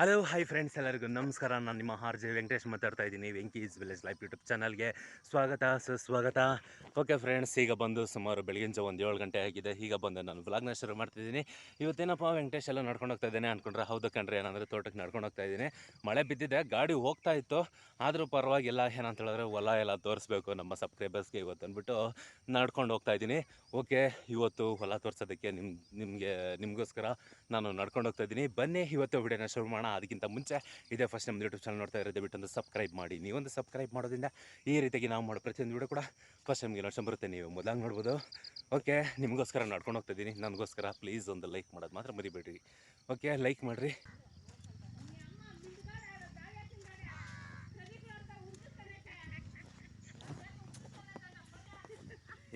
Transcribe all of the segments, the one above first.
Hello hi friends ಎಲ್ಲರಿಗೂ ನಮಸ್ಕಾರ. ನಾನು ನಿಮ್ಮ ಆರ್ ಜೆ ವೆಂಕಟೇಶ್ ಮಾತಾಡ್ತಾ ಇದ್ದೀನಿ. ವೆಂಕೀಸ್ ವಿಲೇಜ್ ಲೈಫ್ ಯೂಟ್ಯೂಬ್ ಚಾನಲ್ಗೆ ಸ್ವಾಗತ, ಸುಸ್ವಾಗತ. ಓಕೆ ಫ್ರೆಂಡ್ಸ್ ಈಗ ಬಂದು ಸುಮಾರು ಬೆಳಗಿನ ಜಾವ ಒಂದು ಏಳು ಗಂಟೆ ಆಗಿದೆ. ಈಗ ಬಂದು ನಾನು ವ್ಲಾಗ್ನ ಶುರು ಮಾಡ್ತಿದ್ದೀನಿ ಇವತ್ತೇನಪ್ಪ ವೆಂಕಟೇಶ್ ಎಲ್ಲ ನಡ್ಕೊಂಡು ಹೋಗ್ತಾ ಇದ್ದೇನೆ ಅಂದ್ಕೊಂಡ್ರೆ ಹೌದು ಕಣ್ರಿ ಏನಂದರೆ ತೋಟಕ್ಕೆ ನಡ್ಕೊಂಡು ಹೋಗ್ತಾ ಇದ್ದೀನಿ. ಮಳೆ ಬಿದ್ದಿದೆ, ಗಾಡಿ ಹೋಗ್ತಾ ಇತ್ತು. ಆದರೂ ಪರವಾಗಿಲ್ಲ ಏನಂತ ಹೇಳಿದ್ರೆ ಹೊಲ ಎಲ್ಲ ತೋರಿಸ್ಬೇಕು ನಮ್ಮ ಸಬ್ಸ್ಕ್ರೈಬರ್ಸ್ಗೆ ಇವತ್ತು ಅಂದ್ಬಿಟ್ಟು ನಡ್ಕೊಂಡು ಹೋಗ್ತಾ ಇದ್ದೀನಿ. ಓಕೆ ಇವತ್ತು ಹೊಲ ತೋರಿಸೋದಕ್ಕೆ ನಿಮ್ಮ ನಿಮಗೆ, ನಿಮಗೋಸ್ಕರ ನಾನು ನಡ್ಕೊಂಡು ಹೋಗ್ತಾ ಇದ್ದೀನಿ. ಬನ್ನಿ, ಇವತ್ತು ವಿಡಿಯೋನ ಶುರು ಮಾಡೋಣ. ಅದಕ್ಕಿಂತ ಮುಂಚೆ ಇದೇ ಫಸ್ಟ್ ನಮ್ಮ ಯೂಟ್ಯೂಬ್ ಚಾನಲ್ ನೋಡ್ತಾ ಇರೋದು ಬಿಟ್ಟು ಒಂದು ಸಬ್ಸ್ಕ್ರೈಬ್ ಮಾಡಿ. ನೀವೊಂದು ಸಬ್ಸ್ಕ್ರೈಬ್ ಮಾಡೋದ್ರಿಂದ ಈ ರೀತಿಯಾಗಿ ನಾವು ಮಾಡೋ ಪ್ರತಿಯೊಂದು ವೀಡಿಯೋ ಕೂಡ ಫಸ್ಟ್ ನಮಗೆ ನೋಡ್ಸೋ ಬರುತ್ತೆ. ನೀವು ಮೊದಲಾಗಿ ನೋಡ್ಬೋದು. ಓಕೆ ನಿಮಗೋಸ್ಕರ ನಡ್ಕೊಂಡು ಹೋಗ್ತಾ ಇದ್ದೀನಿ. ನನಗೋಸ್ಕರ ಪ್ಲೀಸ್ ಒಂದು ಲೈಕ್ ಮಾಡೋದು ಮಾತ್ರ ಮರಿಬೇಡ್ರಿ. ಓಕೆ ಲೈಕ್ ಮಾಡಿರಿ.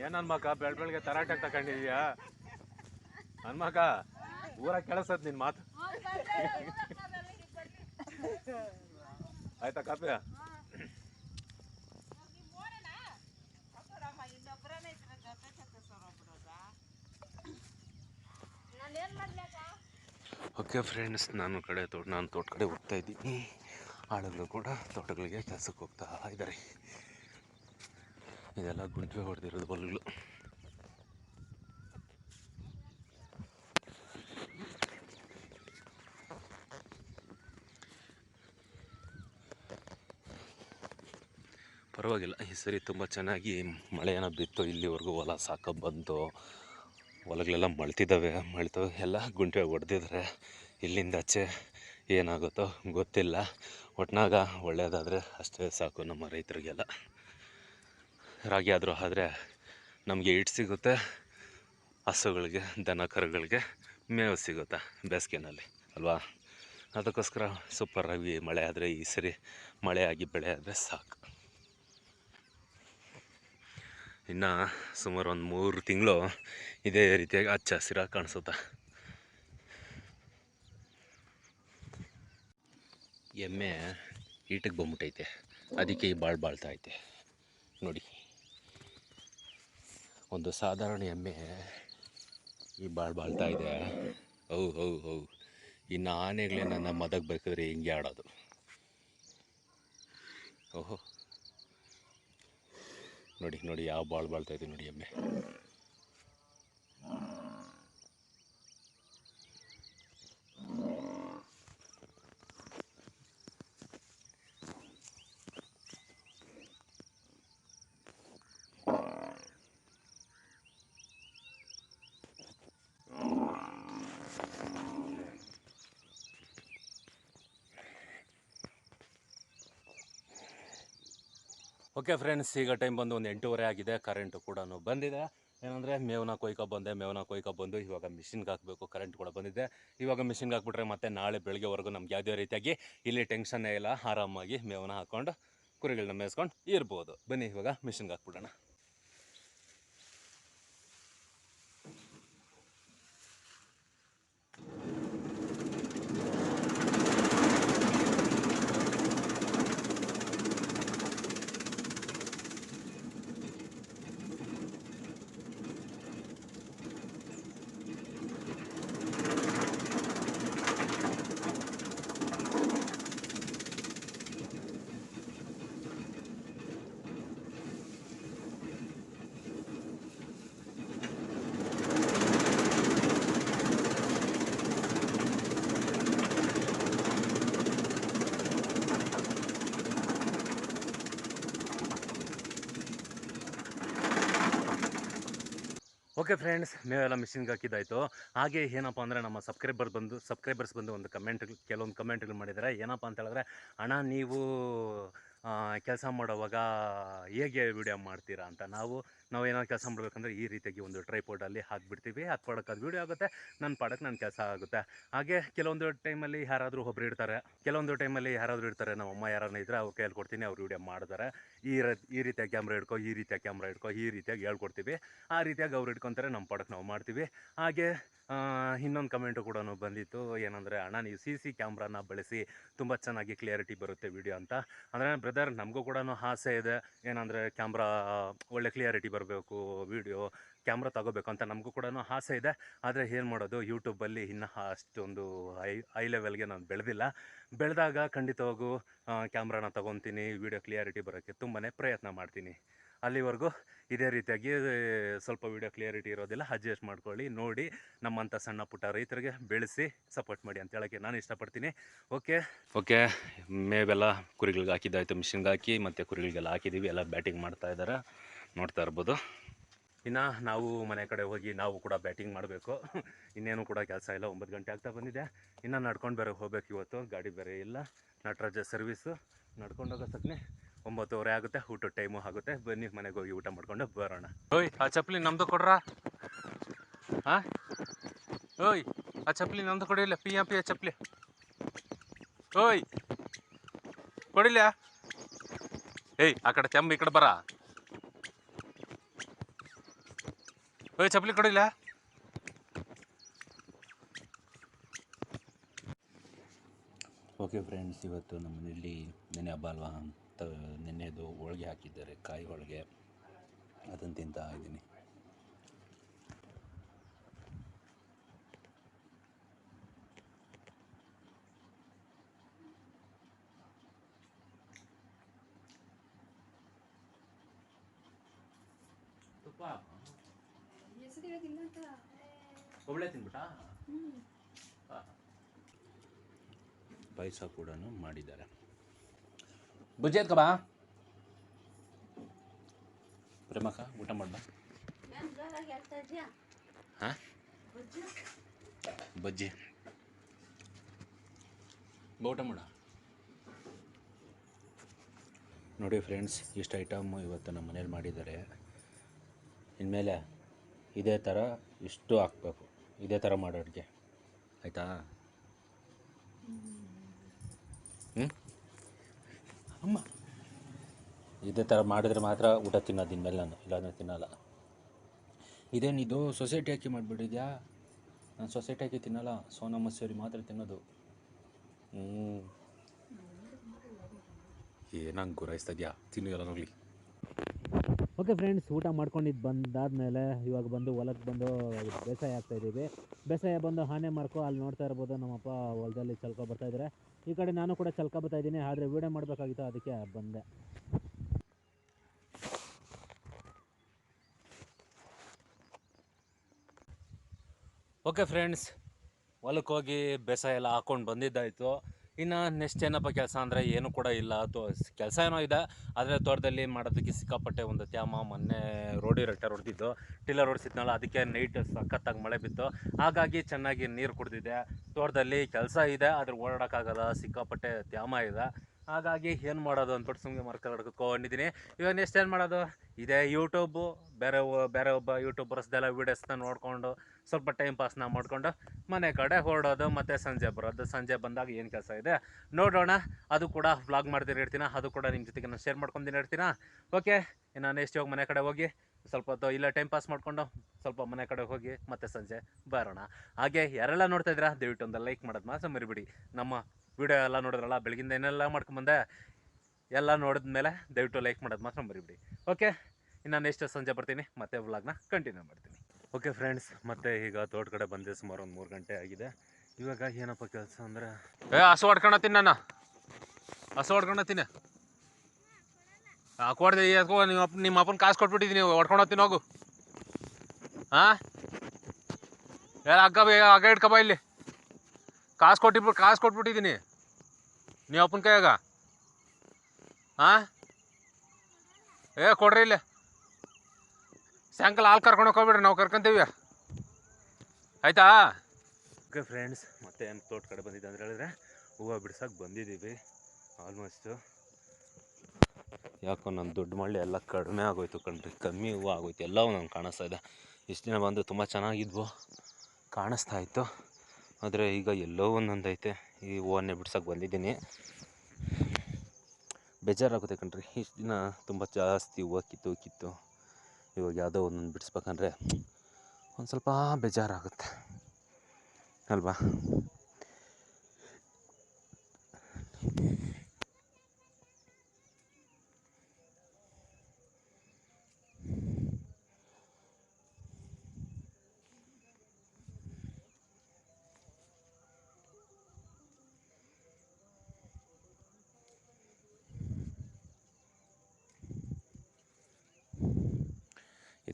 ಏನು ಅನ್ಮಕ್ಕ ಬೆಳ್ ಬೆಳಗ್ಗೆ ತರಾಟೆ ತಗೊಂಡಿದ್ಯಾ ಅನ್ಮಕ್ಕ ಊರ ಕೆಲಸದ್ ನಿನ್ ಮಾತು. ಆಯ್ತಾ ಕಾಪಿ ಓಕೆ ಫ್ರೆಂಡ್ಸ್ ನಾನು ಕಡೆ ತೋಟ ನಾನು ತೋಟ ಕಡೆ ಹೋಗ್ತಾ ಇದ್ದೀನಿ. ಆಳುಗಳು ಕೂಡ ತೋಟಗಳಿಗೆ ಕೆಲಸಕ್ಕೆ ಹೋಗ್ತಾ ಇದ್ದಾರೆ. ಇದೆಲ್ಲ ಗುಂಟ್ವೆ ಹೊಡೆದಿರೋದು ಹೊಲಗಳು ಪರವಾಗಿಲ್ಲ, ಈ ಸರಿ ತುಂಬ ಚೆನ್ನಾಗಿ ಮಳೆಯನ್ನು ಬಿತ್ತು, ಇಲ್ಲಿವರೆಗೂ ಹೊಲ ಸಾಕ ಬಂತು. ಹೊಲಗಳೆಲ್ಲ ಮಳ್ತಿದ್ದಾವೆ ಮಳ್ತು ಎಲ್ಲ ಗುಂಟೆ ಹೊಡೆದಿದ್ರೆ ಇಲ್ಲಿಂದ ಆಚೆ ಏನಾಗುತ್ತೋ ಗೊತ್ತಿಲ್ಲ. ಒಟ್ನಾಗ ಒಳ್ಳೆಯದಾದರೆ ಅಷ್ಟೇ ಸಾಕು ನಮ್ಮ ರೈತರಿಗೆಲ್ಲ. ರಾಗಿ ಆದರೂ ಆದರೆ ನಮಗೆ ಹಿಟ್ಟು ಸಿಗುತ್ತೆ, ಹಸುಗಳಿಗೆ, ದನ ಕರುಗಳಿಗೆ ಮೇವು ಸಿಗುತ್ತೆ ಬೇಸಿಗೆನಲ್ಲಿ, ಅಲ್ವಾ? ಅದಕ್ಕೋಸ್ಕರ ಸೂಪರ್ ಸೂಪರಾಗಿ ಮಳೆ ಆದರೆ ಈ ಸರಿ ಮಳೆ ಆಗಿ ಬೆಳೆ ಆದರೆ ಸಾಕು. ಇನ್ನು ಸುಮಾರು ಒಂದು ಮೂರು ತಿಂಗಳು ಇದೇ ರೀತಿಯಾಗಿ ಹಚ್ಚ ಹಸಿರಾಗಿ ಕಾಣಿಸುತ್ತೆ. ಎಮ್ಮೆ ಈಟಕ್ಕೆ ಬಂದ್ಬಿಟ್ಟೈತೆ. ಅದಕ್ಕೆ ಈ ಬಾಳು ಬಾಳ್ತಾ ಐತೆ ನೋಡಿ. ಒಂದು ಸಾಧಾರಣ ಎಮ್ಮೆ ಈ ಬಾಳು ಬಾಳ್ತಾ ಇದೆ ಹೌ ಹೌ ಹೌ ಇನ್ನು ಆನೆಗಳೇ ನನ್ನ ಮದಕ್ಕೆ ಬೇಕಾದ್ರೆ ಹಿಂಗೆ ಆಡೋದು. ಓಹೋ. ನೋಡಿ ನೋಡಿ ಯಾವ ಬಾಳು ಬಾಳ್ತಾ ಇದೆ ನೋಡಿ ಎಮ್ಮೆ. ಓಕೆ ಫ್ರೆಂಡ್ಸ್ ಈಗ ಟೈಮ್ ಬಂದು ಒಂದು ಎಂಟೂವರೆ ಆಗಿದೆ. ಕರೆಂಟು ಕೂಡ ಬಂದಿದೆ. ಏನಂದರೆ, ಮೇವನ ಕೊಯ್ಕೊ ಬಂದೆ, ಮೇವನ ಕೊಯ್ಕೊ ಬಂದು ಇವಾಗ ಮಿಷಿನ್ಗೆ ಹಾಕಬೇಕು ಕರೆಂಟ್ ಕೂಡ ಬಂದಿದೆ. ಇವಾಗ ಮಿಷಿನ್ಗೆ ಹಾಕ್ಬಿಟ್ರೆ ಮತ್ತೆ ನಾಳೆ ಬೆಳಗ್ಗೆವರೆಗೂ ನಮ್ಗೆ ಯಾವುದೇ ರೀತಿಯಾಗಿ ಇಲ್ಲಿ ಟೆನ್ಷನ್ನೇ ಇಲ್ಲ. ಆರಾಮಾಗಿ ಮೇವನ ಹಾಕ್ಕೊಂಡು ಕುರಿಗಳನ್ನ ಮೇಯಿಸ್ಕೊಂಡು ಇರ್ಬೋದು. ಬನ್ನಿ, ಇವಾಗ ಮಿಷಿನ್ಗೆ ಹಾಕ್ಬಿಡೋಣ. Okay friends ಮೇವೆಲ್ಲ ಮಿಷಿನ್ಗೆ ಹಾಕಿದ್ದಾಯಿತು. ಹಾಗೆ ಏನಪ್ಪ ಅಂದರೆ ನಮ್ಮ ಸಬ್ಸ್ಕ್ರೈಬರ್ ಬಂದು ಸಬ್ಸ್ಕ್ರೈಬರ್ಸ್ ಬಂದು ಒಂದು ಕಮೆಂಟ್ ಕೆಲವೊಂದು ಕಮೆಂಟ್ಗಳು ಮಾಡಿದ್ದಾರೆ. ಏನಪ್ಪ ಅಂತ ಹೇಳಿದ್ರೆ, ಅಣ್ಣ, ನೀವು ಕೆಲಸ ಮಾಡೋವಾಗ ಹೇಗೆ ವಿಡಿಯೋ ಮಾಡ್ತೀರಾ? ಅಂತ. ನಾವು ನಾವು ಏನಾದ್ರು ಕೆಲಸ ಮಾಡಬೇಕಂದ್ರೆ ಈ ರೀತಿಯಾಗಿ ಒಂದು ಟ್ರೈಪೋರ್ಡಲ್ಲಿ ಹಾಕ್ಬಿಡ್ತೀವಿ ಅದು ಪಾಡಕ್ಕೆ ಅದು ವಿಡಿಯೋ ಆಗುತ್ತೆ ನನ್ನ ಪಾಡಕ್ಕೆ ನನ್ನ ಕೆಲಸ ಆಗುತ್ತೆ. ಹಾಗೆ ಕೆಲವೊಂದು ಟೈಮಲ್ಲಿ ಯಾರಾದರೂ ಒಬ್ರು ಇರ್ತಾರೆ, ಕೆಲವೊಂದು ಟೈಮಲ್ಲಿ ಯಾರಾದರೂ ಇರ್ತಾರೆ ನಮ್ಮ ಅಮ್ಮ ಯಾರನ್ನ ಇದ್ದರೆ ಅವ್ರು ಕೇಳ್ಕೊಡ್ತೀನಿ ಕೊಡ್ತೀನಿ, ಅವ್ರು ವಿಡಿಯೋ ಮಾಡ್ತಾರೆ. ಈ ಈ ರೀತಿಯಾಗಿ ಕ್ಯಾಮ್ರಾ ಹಿಡ್ಕೊ, ಈ ರೀತಿಯ ಕ್ಯಾಮ್ರಾ ಹಿಡ್ಕೊ, ಈ ರೀತಿಯಾಗಿ ಹೇಳ್ಕೊಡ್ತೀವಿ. ಆ ರೀತಿಯಾಗಿ ಅವ್ರು ಹಿಡ್ಕೊತಾರೆ ನಮ್ಮ ಪಾಡಕ್ಕೆ ನಾವು ಮಾಡ್ತೀವಿ. ಹಾಗೆ ಇನ್ನೊಂದು ಕಮೆಂಟು ಕೂಡ ಬಂದಿತ್ತು, ಏನಂದರೆ, ಅಣ್ಣ, ನೀವು ಸಿ ಸಿ ಕ್ಯಾಮ್ರಾನ ಬಳಸಿ ತುಂಬ ಚೆನ್ನಾಗಿ ಕ್ಲಿಯರಿಟಿ ಬರುತ್ತೆ ವಿಡಿಯೋ ಅಂತ. ಅಂದರೆ ಬ್ರದರ್ ನಮಗೂ ಕೂಡ ಆಸೆ ಇದೆ. ಏನಂದರೆ ಕ್ಯಾಮ್ರಾ ಒಳ್ಳೆ ಕ್ಲಿಯರಿಟಿ ಬರಬೇಕು ವೀಡಿಯೋ ಕ್ಯಾಮ್ರಾ ತಗೋಬೇಕು ಅಂತ ನಮಗೂ ಕೂಡ ಆಸೆ ಇದೆ. ಆದರೆ ಏನು ಮಾಡೋದು ಯೂಟ್ಯೂಬಲ್ಲಿ ಇನ್ನೂ ಅಷ್ಟೊಂದು ಹೈ ಹೈ ಲೆವೆಲ್ಗೆ ನಾನು ಬೆಳೆದಿಲ್ಲ. ಬೆಳೆದಾಗ ಖಂಡಿತವಾಗೂ ಕ್ಯಾಮ್ರಾನ ತೊಗೊತೀನಿ ವೀಡಿಯೋ ಕ್ಲಿಯಾರಿಟಿ ಬರೋಕ್ಕೆ ತುಂಬಾ ಪ್ರಯತ್ನ ಮಾಡ್ತೀನಿ. ಅಲ್ಲಿವರೆಗೂ ಇದೇ ರೀತಿಯಾಗಿ, ಸ್ವಲ್ಪ ವೀಡಿಯೋ ಕ್ಲಿಯರಿಟಿ ಇರೋದಿಲ್ಲ ಅಡ್ಜಸ್ಟ್ ಮಾಡ್ಕೊಳ್ಳಿ, ನೋಡಿ ನಮ್ಮಂಥ ಸಣ್ಣ ಪುಟ್ಟ ರೈತರಿಗೆ ಬೆಳೆಸಿ ಸಪೋರ್ಟ್ ಮಾಡಿ ಅಂತ ಹೇಳೋಕ್ಕೆ ನಾನು ಇಷ್ಟಪಡ್ತೀನಿ. ಓಕೆ ಓಕೆ ಮೇವೆಲ್ಲ ಕುರಿಗಳಿಗೆ ಹಾಕಿದ್ದಾಯಿತು ಮಿಷಿನ್ಗೆ ಹಾಕಿ ಮತ್ತು ಕುರಿಗಳಿಗೆಲ್ಲ ಹಾಕಿದ್ದೀವಿ, ಎಲ್ಲ ಬ್ಯಾಟಿಂಗ್ ಮಾಡ್ತಾ ಇದ್ದಾರೆ. ನೋಡ್ತಾ ಇರ್ಬೋದು. ಇನ್ನು ನಾವು ಮನೆ ಕಡೆ ಹೋಗಿ ನಾವು ಕೂಡ ಬ್ಯಾಟಿಂಗ್ ಮಾಡಬೇಕು. ಇನ್ನೇನು ಕೂಡ ಕೆಲಸ ಇಲ್ಲ ಒಂಬತ್ತು ಗಂಟೆ ಆಗ್ತಾ ಬಂದಿದೆ. ಇನ್ನು ನಡ್ಕೊಂಡು ಬೇರೆ ಹೋಗ್ಬೇಕು ಇವತ್ತು ಗಾಡಿ ಬೇರೆ ಇಲ್ಲ. ನಟರಾಜ ಸರ್ವಿಸು ನಡ್ಕೊಂಡು ಹೋಗೋ ಸಕ್ನೆ ಒಂಬತ್ತುವರೆ ಆಗುತ್ತೆ ಊಟ ಟೈಮು ಆಗುತ್ತೆ. ಬನ್ನಿ ಮನೆಗೆ ಹೋಗಿ ಊಟ ಮಾಡ್ಕೊಂಡು ಬರೋಣ. ಓಯ್ ಆ ಚಪ್ಪಲಿ ನಮ್ದು ಕೊಡ್ರ? ಹಾ ಓಯ್ ಆ ಚಪ್ಪಲಿ ನಮ್ದು ಕೊಡಿಲ್ಲ ಪಿ ಎಂ ಪಿ ಆ ಚಪ್ಪಲಿ. ಓಯ್ ಕೊಡಿಲ್ಲ ಏಯ್ ಆ ಕಡೆ ತೆಂಬ ಈ ಕಡೆ ಬರ. ಓಯ್ ಚಪ್ಪಲಿ ಕೊಡಿಲ್ಲ? ಓಕೆ ಫ್ರೆಂಡ್ಸ್ ಇವತ್ತು ನಮ್ಮ ಮನೆಯಲ್ಲಿ ನೆನೆ ಹಬ್ಬ ಅಲ್ವಾ? ಅಂತ ನೆನೆದು ಹೋಳಿಗೆ ಹಾಕಿದ್ದಾರೆ ಕಾಯಿ ಹೋಳಿಗೆ. ಅದನ್ನು ತಿಂತಾ ಇದ್ದೀನಿ. ತುಪ್ಪ ಹೆಸರಿರೋದಿಲ್ಲ ತಿನ್ನಂತ ತಿನ್ಬಿಟ್ಟಾ ಪಾಯಸ ಕೂಡ ಮಾಡಿದ್ದಾರೆ. ಬುಜ್ಜಿ ಎತ್ಕ ಬಾ. ಪ್ರೇಮಕ್ಕ ಊಟ ಮಾಡ್ಬಾ. ಹಾಂ? ಬಜ್ಜಿ? ಊಟ ಮಾಡ. ನೋಡಿ ಫ್ರೆಂಡ್ಸ್ ಇಷ್ಟು ಐಟಮ್ ಇವತ್ತು ನಮ್ಮ ಮನೇಲಿ ಮಾಡಿದ್ದಾರೆ. ಇನ್ಮೇಲೆ ಇದೇ ಥರ ಇಷ್ಟು ಹಾಕ್ಬೇಕು. ಇದೇ ಥರ ಮಾಡೋ ಅಡುಗೆ. ಆಯಿತಾ? ಹ್ಞೂ ಅಮ್ಮ. ಇದೇ ಥರ ಮಾಡಿದ್ರೆ ಮಾತ್ರ ಊಟ ತಿನ್ನೋದು ಇನ್ಮೇಲೆ ನಾನು ಇಲ್ಲಾಂದರೆ ತಿನ್ನಲ್ಲ. ಇದೇನಿದು ಸೊಸೈಟಿ ಹಾಕಿ ಮಾಡಿಬಿಟ್ಟಿದ್ಯಾ? ನಾನು ಸೊಸೈಟಿ ಹಾಕಿ ತಿನ್ನಲ್ಲ ಸೋನಾ ಮಸೂರಿ ಮಾತ್ರ ತಿನ್ನೋದು. ಹ್ಞೂ ಏನಂಗೆ ಗುರಾಯಿಸ್ತಾ ಇದೆಯಾ? ತಿನ್ನು ಎಲ್ಲ ನೋಡಲಿ. ಓಕೆ ಫ್ರೆಂಡ್ಸ್ ಊಟ ಮಾಡ್ಕೊಂಡಿದ್ದು ಬಂದಾದಮೇಲೆ ಇವಾಗ ಬಂದು ಹೊಲಕ್ಕೆ ಬಂದು ಬೇಸಾಯ ಆಗ್ತಾ ಇದ್ದೀವಿ ಬೇಸಾಯ ಬಂದು ಹಾನೆ ಮಾರ್ಕೊ, ಅಲ್ಲಿ ನೋಡ್ತಾ ಇರ್ಬೋದು ನಮ್ಮಪ್ಪ ಹೊಲದಲ್ಲಿ ಚಲ್ಕೊ ಬರ್ತಾ ಇದ್ದಾರೆ ಈ ಕಡೆ ನಾನು ಕೂಡ ಚಲ್ಕೊ ಬರ್ತಾಯಿದ್ದೀನಿ ಆದರೆ ವೀಡಿಯೋ ಮಾಡಬೇಕಾಗಿತ್ತು, ಅದಕ್ಕೆ ಬಂದೆ. ಓಕೆ ಫ್ರೆಂಡ್ಸ್ ಹೊಲಕ್ಕೆ ಹೋಗಿ ಬೇಸಾಯ ಎಲ್ಲ ಹಾಕ್ಕೊಂಡು ಬಂದಿದ್ದಾಯಿತು. ಇನ್ನು ನೆಕ್ಸ್ಟ್ ಏನಪ್ಪ ಕೆಲಸ ಅಂದರೆ ಏನು ಕೂಡ ಇಲ್ಲ. ತೋ, ಕೆಲಸ ಏನೋ ಇದೆ. ಆದರೆ ತೋಟದಲ್ಲಿ ಮಾಡೋದಕ್ಕೆ ಸಿಕ್ಕಾಪಟ್ಟೆ ಒಂದು ತ್ಯಾಮ, ಮೊನ್ನೆ ರೋಡಿ ರೆಟ್ಟರ್ ಹೊಡೆದಿದ್ದು. ಟಿಲ್ಲರ್ ಹೊಡ್ಸಿದ್ನಲ್ಲ, ಅದಕ್ಕೆ ನೈಟ್ ಸಖತ್ತಾಗಿ ಮಳೆ ಬಿತ್ತು. ಹಾಗಾಗಿ ಚೆನ್ನಾಗಿ ನೀರು ಕುಡಿದಿದೆ. ತೋಟದಲ್ಲಿ ಕೆಲಸ ಇದೆ, ಆದರೆ ಓಡಾಡೋಕ್ಕಾಗಲ್ಲ, ಸಿಕ್ಕಾಪಟ್ಟೆ ತ್ಯಾಮ ಇದೆ. ಹಾಗಾಗಿ ಏನು ಮಾಡೋದು ಅಂದ್ಬಿಟ್ಟು ಸುಮ್ಮನೆ ಮರ್ಕೊಂಡು ಕುತ್ಕೊಂಡಿದ್ದೀನಿ ಇವಾಗ ನೆಕ್ಸ್ಟ್ ಏನು ಮಾಡೋದು? ಇದೇ ಯೂಟ್ಯೂಬು ಬೇರೆ ಬೇರೆ ಒಬ್ಬ ಯೂಟ್ಯೂಬರ್ಸ್ದೆಲ್ಲ ವೀಡಿಯೋಸ್ನ ನೋಡಿಕೊಂಡು ಸ್ವಲ್ಪ ಟೈಮ್ ಪಾಸ್ನ ಮಾಡಿಕೊಂಡು ಮನೆ ಕಡೆ ಹೊರಡೋದು ಮತ್ತು ಸಂಜೆ ಬರೋದು. ಸಂಜೆ ಬಂದಾಗ ಏನು ಕೆಲಸ ಇದೆ? ನೋಡೋಣ. ಅದು ಕೂಡ ವ್ಲಾಗ್ ಮಾಡ್ತೀನಿ ಇರ್ತೀನ ಅದು ಕೂಡ ನಿಮ್ಮ ಜೊತೆಗೆ ನಾನು ಶೇರ್ ಮಾಡ್ಕೊಂತೀನಿ ಇರ್ತೀನ ಓಕೆ ಇನ್ನು ನೆಕ್ಸ್ಟ್ ಹೋಗಿ ಮನೆ ಕಡೆ ಹೋಗಿ ಸ್ವಲ್ಪ ಹೊತ್ತು ಇಲ್ಲ ಟೈಮ್ ಪಾಸ್ ಮಾಡಿಕೊಂಡು ಸ್ವಲ್ಪ ಮನೆ ಕಡೆ ಹೋಗಿ ಮತ್ತೆ ಸಂಜೆ ಬರೋಣ. ಹಾಗೆ ಯಾರೆಲ್ಲ ನೋಡ್ತಾ ಇದ್ದೀರಾ, ದಯವಿಟ್ಟು ಒಂದು ಲೈಕ್ ಮಾಡೋದು ಮಾತ್ರ ಮರಿಬಿಡಿ. ನಮ್ಮ ವಿಡಿಯೋ ಎಲ್ಲ ನೋಡಿದ್ರಲ್ಲ, ಬೆಳಗಿಂದ ಏನೆಲ್ಲ ಮಾಡ್ಕೊಂಬಂದೆ, ಎಲ್ಲ ನೋಡಿದ್ಮೇಲೆ ದಯವಿಟ್ಟು ಲೈಕ್ ಮಾಡೋದು ಮಾತ್ರ ಮರಿಬಿಡಿ. ಓಕೆ ಇನ್ನು ನೆಕ್ಸ್ಟ್ ಸಂಜೆ ಬರ್ತೀನಿ, ಮತ್ತೆ ವ್ಲಾಗ್ನ ಕಂಟಿನ್ಯೂ ಮಾಡ್ತೀನಿ. ಓಕೆ ಫ್ರೆಂಡ್ಸ್, ಮತ್ತೆ ಈಗ ತೋಟ ಕಡೆ ಬಂದೆ, ಸುಮಾರು ಒಂದು ಮೂರು ಗಂಟೆ ಆಗಿದೆ. ಇವಾಗ ಏನಪ್ಪ ಕೆಲಸ ಅಂದ್ರೆ? ಏ, ಹಸು ಹೊಡ್ಕೊಳತ್ತೀನಿ ನಾನು. ಹಸು ಹೊಡ್ಕೊಳತ್ತೀನಿ ಹಾಕೊಡ್ದೆ ಯಾಕೋ ನಿಮ್ಮ ಅಪ್ಪ ನಿಮ್ಮ ಅಪ್ಪನ ಕಾಸು ಕೊಟ್ಬಿಟ್ಟಿದ್ದೀನಿ ಹೊಡ್ಕೊಳತ್ತೀನಿ ಹೋಗು. ಹಾಂ ಏ ಅಗ್ಗ ಅಗ್ಗ ಇಟ್ಕಬ ಇಲ್ಲಿ. ಕಾಸು ಕೊಟ್ಟಿಬಿಟ್ಟು ಕಾಸು ಕೊಟ್ಬಿಟ್ಟಿದ್ದೀನಿ ನೀವು ಅಪ್ಪನ ಕೈಯಾಗ. ಹಾಂ ಏ, ಕೊಡ್ರಿ ಇಲ್ಲಿ. ಸಾಯಂಕಾಲ ಹಾಲು ಕರ್ಕೊಂಡು ಹೋಗ್ಬಿಡ್ರಿ, ನಾವು ಕರ್ಕೊಂತೀವಿ. ಆಯ್ತಾ? ಓಕೆ ಫ್ರೆಂಡ್ಸ್ ಮತ್ತೆ ತೋಟ ಕಡೆ ಬಂದಿದ್ದೆ ಅಂತ ಹೇಳಿದ್ರೆ, ಹೂವು ಬಿಡ್ಸೋಕೆ ಬಂದಿದ್ದೀವಿ ಆಲ್ಮೋಸ್ಟು ಯಾಕೋ ನನ್ನ ದುಡ್ಡು ಮಳ್ಳಿ ಎಲ್ಲ ಕಡಿಮೆ ಆಗೋಯ್ತು ಕಣ್ರಿ, ಕಮ್ಮಿ ಹೂವು ಆಗೋಯ್ತು ಎಲ್ಲವೂ ನಂಗೆ ಕಾಣಿಸ್ತಾ ಇದೆ. ಇಷ್ಟು ದಿನ ಬಂದು ತುಂಬ ಚೆನ್ನಾಗಿದ್ವು, ಕಾಣಿಸ್ತಾ ಇತ್ತು. ಆದರೆ ಈಗ ಎಲ್ಲೋ ಒಂದೊಂದೈತೆ ಈ ಹೂವನ್ನೇ ಬಿಡ್ಸೋಕೆ ಬಂದಿದ್ದೀನಿ. ಬೇಜಾರಾಗುತ್ತೆ ಕಣ್ರಿ, ಇಷ್ಟು ದಿನ ತುಂಬ ಜಾಸ್ತಿ ಹೂವು ಕಿತ್ತು ಕಿತ್ತು. ಇವಾಗ ಯಾವುದೋ ಒಂದೊಂದು ಬಿಡಿಸ್ಬೇಕಂದ್ರೆ ಒಂದು ಸ್ವಲ್ಪ ಬೇಜಾರಾಗುತ್ತೆ. ಅಲ್ವಾ?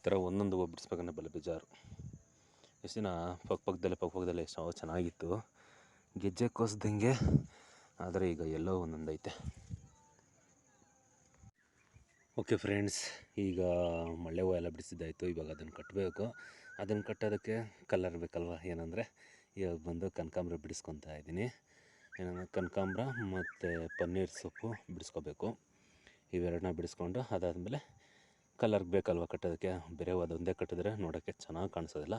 ಈ ಥರ ಒಂದೊಂದು ಹೂವು ಬಿಡಿಸ್ಬೇಕಂದ್ರೆ ಬಲೆ ಬೇಜಾರು. ಎಷ್ಟು ದಿನ ಪಕ್ಕ ಪಕ್ಕದಲ್ಲೇ ಪಕ್ಕ ಪಕ್ಕದಲ್ಲೇ ಎಷ್ಟು ಚೆನ್ನಾಗಿತ್ತು. ಗೆಜ್ಜೆ ಕೋಸ್ದಂಗೆ ಆದರೆ ಈಗ ಎಲ್ಲೋ ಒಂದೊಂದೈತೆ. ಓಕೆ ಫ್ರೆಂಡ್ಸ್, ಈಗ ಮಳೆ ಹೂವು ಎಲ್ಲ ಬಿಡಿಸಿದ್ದಾಯಿತು. ಇವಾಗ ಅದನ್ನು ಕಟ್ಟಬೇಕು ಅದನ್ನು ಕಟ್ಟೋದಕ್ಕೆ ಕಲರ್ ಬೇಕಲ್ವ? ಏನಂದರೆ ಇವಾಗ ಬಂದು ಕನಕಾಂಬ್ರ ಬಿಡಿಸ್ಕೊತಾ ಇದ್ದೀನಿ. ಏನಂದರೆ ಕನಕಾಂಬ್ರ ಮತ್ತು ಪನ್ನೀರ್ ಸೊಪ್ಪು ಬಿಡಿಸ್ಕೋಬೇಕು. ಇವೆರಡನ್ನ ಬಿಡಿಸ್ಕೊಂಡು ಅದಾದಮೇಲೆ ಕಲರ್ಗೆ ಬೇಕಲ್ವ ಕಟ್ಟೋದಕ್ಕೆ? ಬೇರೆ ಅದೊಂದೇ ಕಟ್ಟಿದ್ರೆ ನೋಡೋಕ್ಕೆ ಚೆನ್ನಾಗಿ ಕಾಣಿಸೋದಿಲ್ಲ.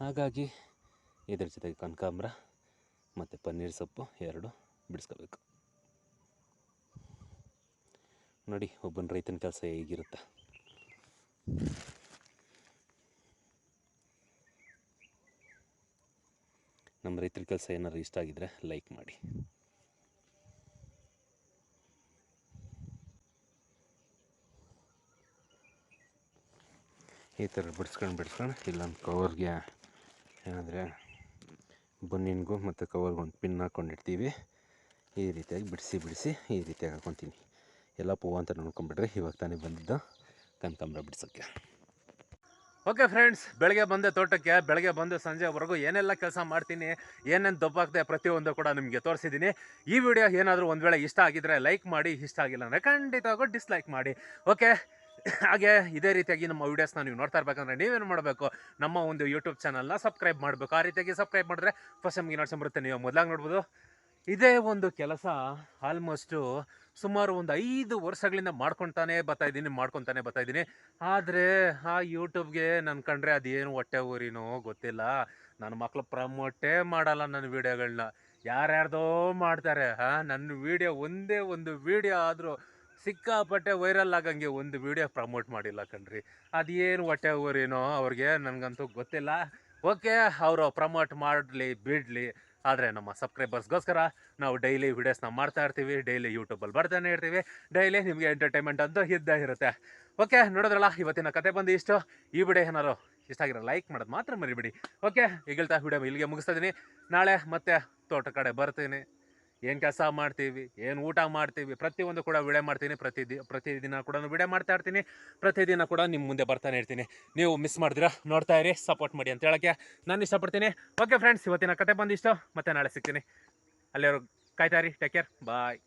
ಹಾಗಾಗಿ ಇದ್ರ ಜೊತೆಗೆ ಕನಕಾಂಬ್ರ, ಮತ್ತು ಪನ್ನೀರ್ ಸೊಪ್ಪು ಎರಡು ಬಿಡಿಸ್ಕೋಬೇಕು. ನೋಡಿ, ಒಬ್ಬನ ರೈತನ ಕೆಲಸ ಹೇಗಿರುತ್ತೆ? ನಮ್ಮ ರೈತರ ಕೆಲಸ ಏನಾದ್ರು ಇಷ್ಟ ಆಗಿದ್ರೆ ಲೈಕ್ ಮಾಡಿ. ಈ ಥರ ಬಿಡಿಸ್ಕೊಂಡು ಬಿಡ್ಸ್ಕೊಂಡು ಇಲ್ಲೊಂದು ಕವರ್ಗೆ ಏನಂದರೆ ಬನ್ನಿನ್ಗೂ ಮತ್ತು ಕವರ್ಗೆ ಒಂದು ಪಿನ್ ಹಾಕ್ಕೊಂಡಿರ್ತೀವಿ ಈ ರೀತಿಯಾಗಿ ಬಿಡಿಸಿ ಬಿಡಿಸಿ ಈ ರೀತಿಯಾಗಿ ಹಾಕ್ಕೊತೀನಿ ಎಲ್ಲ ಪೂವ ಅಂತ ನೋಡ್ಕೊಂಬಿಟ್ರೆ ಇವಾಗ ತಾನೇ ಬಂದಿದ್ದು ಕನಕಾಂಬ್ರ ಬಿಡ್ಸೋಕ್ಕೆ. ಓಕೆ ಫ್ರೆಂಡ್ಸ್ ಬೆಳಗ್ಗೆ ಬಂದೆ ತೋಟಕ್ಕೆ, ಬೆಳಗ್ಗೆ ಬಂದು ಸಂಜೆವರೆಗೂ ಏನೆಲ್ಲ ಕೆಲಸ ಮಾಡ್ತೀನಿ, ಏನೇನು ದಬ್ಬಾಗ್ದೆ ಪ್ರತಿಯೊಂದು ಕೂಡ ನಿಮಗೆ ತೋರಿಸಿದ್ದೀನಿ. ಈ ವಿಡಿಯೋ ಏನಾದರೂ ಒಂದು ವೇಳೆ ಇಷ್ಟ ಆಗಿದ್ರೆ ಲೈಕ್ ಮಾಡಿ, ಇಷ್ಟ ಆಗಿಲ್ಲ ಅಂದರೆ ಖಂಡಿತವಾಗೂ ಡಿಸ್ಲೈಕ್ ಮಾಡಿ. ಓಕೆ ಹಾಗೆ ಇದೇ ರೀತಿಯಾಗಿ ನಮ್ಮ ವೀಡಿಯೋಸ್ನ ನೀವು ನೋಡ್ತಾ ಇರ್ಬೇಕಂದ್ರೆ ನೀವೇನು ಮಾಡಬೇಕು? ನಮ್ಮ ಒಂದು ಯೂಟ್ಯೂಬ್ ಚಾನಲ್ನ ಸಬ್ಸ್ಕ್ರೈಬ್ ಮಾಡಬೇಕು. ಆ ರೀತಿಯಾಗಿ ಸಬ್ಸ್ಕ್ರೈಬ್ ಮಾಡಿದ್ರೆ ಫಸ್ಟ್ ನಮಗೆ ನೋಡ್ಕೊಂಬರುತ್ತೆ ನೀವು ಮೊದಲಾಗಿ ನೋಡ್ಬೋದು. ಇದೇ ಒಂದು ಕೆಲಸ ಆಲ್ಮೋಸ್ಟು ಸುಮಾರು ಒಂದು ಐದು ವರ್ಷಗಳಿಂದ ಮಾಡ್ಕೊತಾನೆ ಬರ್ತಾ ಇದ್ದೀನಿ, ಮಾಡ್ಕೊತಾನೆ ಬರ್ತಾ ಇದ್ದೀನಿ. ಆದರೆ ಆ ಯೂಟ್ಯೂಬ್ಗೆ ನನ್ನ ಕಂಡ್ರೆ ಅದೇನು ಹೊಟ್ಟೆ ಊರಿನೋ ಗೊತ್ತಿಲ್ಲ. ನನ್ನ ಮಕ್ಕಳು ಪ್ರಮೋಟೇ ಮಾಡಲ್ಲ ನನ್ನ ವೀಡಿಯೋಗಳನ್ನ ಯಾರ್ಯಾರ್ದೋ ಮಾಡ್ತಾರೆ ಹಾಂ ನನ್ನ ವೀಡಿಯೋ ಒಂದೇ ಒಂದು ವೀಡಿಯೋ ಆದರೂ ಸಿಕ್ಕಾಪಟ್ಟೆ ವೈರಲ್ ಆಗಂಗೆ ಒಂದು ವಿಡಿಯೋ ಪ್ರಮೋಟ್ ಮಾಡಿಲ್ಲ ಕಣ್ರಿ. ಅದೇನು ಹೊಟ್ಟೆ ಊರೇನೋ ಅವ್ರಿಗೆ, ನನಗಂತೂ ಗೊತ್ತಿಲ್ಲ. ಓಕೆ ಅವರು ಪ್ರಮೋಟ್ ಮಾಡಲಿ, ಬಿಡಲಿ. ಆದರೆ ನಮ್ಮ ಸಬ್ಸ್ಕ್ರೈಬರ್ಸ್ಗೋಸ್ಕರ ನಾವು ಡೈಲಿ ವೀಡಿಯೋಸ್ನ ಮಾಡ್ತಾ ಇರ್ತೀವಿ ಡೈಲಿ ಯೂಟ್ಯೂಬಲ್ಲಿ ಬರ್ತಾನೆ ಇರ್ತೀವಿ ಡೈಲಿ ನಿಮಗೆ ಎಂಟರ್ಟೈನ್ಮೆಂಟ್ ಅಂತೂ ಇದ್ದೇ ಇರುತ್ತೆ. ಓಕೆ ನೋಡಿದ್ರಲ್ಲ, ಇವತ್ತಿನ ಕತೆ ಬಂದು ಇಷ್ಟು. ಈ ವಿಡಿಯೋ ಏನಾರು ಇಷ್ಟ ಆಗಿರೋ ಲೈಕ್ ಮಾಡೋದು ಮಾತ್ರ ಮರಿಬಿಡಿ. ಓಕೆ ಈಗಲ್ತಾ ವಿಡಿಯೋ ಇಲ್ಲಿಗೆ ಮುಗಿಸ್ತಾ ಇದ್ದೀನಿ ನಾಳೆ ಮತ್ತೆ ತೋಟ ಕಡೆ ಬರ್ತೀನಿ. ಏನು ಕೆಲಸ ಮಾಡ್ತೀವಿ, ಏನು ಊಟ ಮಾಡ್ತೀವಿ, ಪ್ರತಿಯೊಂದು ಕೂಡ ವಿಡಿಯೋ ಮಾಡ್ತೀನಿ, ಪ್ರತಿ ದಿ ಪ್ರತಿದಿನ ಕೂಡ ವಿಡಿಯೋ ಮಾಡ್ತಾ ಇರ್ತೀನಿ ಪ್ರತಿದಿನ ಕೂಡ ನಿಮ್ಮ ಮುಂದೆ ಬರ್ತಾನೆ ಇರ್ತೀನಿ. ನೀವು ಮಿಸ್ ಮಾಡಿದ್ರಾ, ನೋಡ್ತಾ ಇರಿ ಸಪೋರ್ಟ್ ಮಾಡಿ ಅಂತ ಹೇಳೋಕ್ಕೆ ನಾನು ಇಷ್ಟಪಡ್ತೀನಿ. ಓಕೆ ಫ್ರೆಂಡ್ಸ್ ಇವತ್ತಿನ ಕತೆ ಬಂದಿಷ್ಟು, ಮತ್ತೆ ನಾಳೆ ಸಿಗ್ತೀನಿ. ಅಲ್ಲಿಯವರು ಕಾಯ್ತಾ ಇರಿ ಟೇಕ್ ಕೇರ್ ಬಾಯ್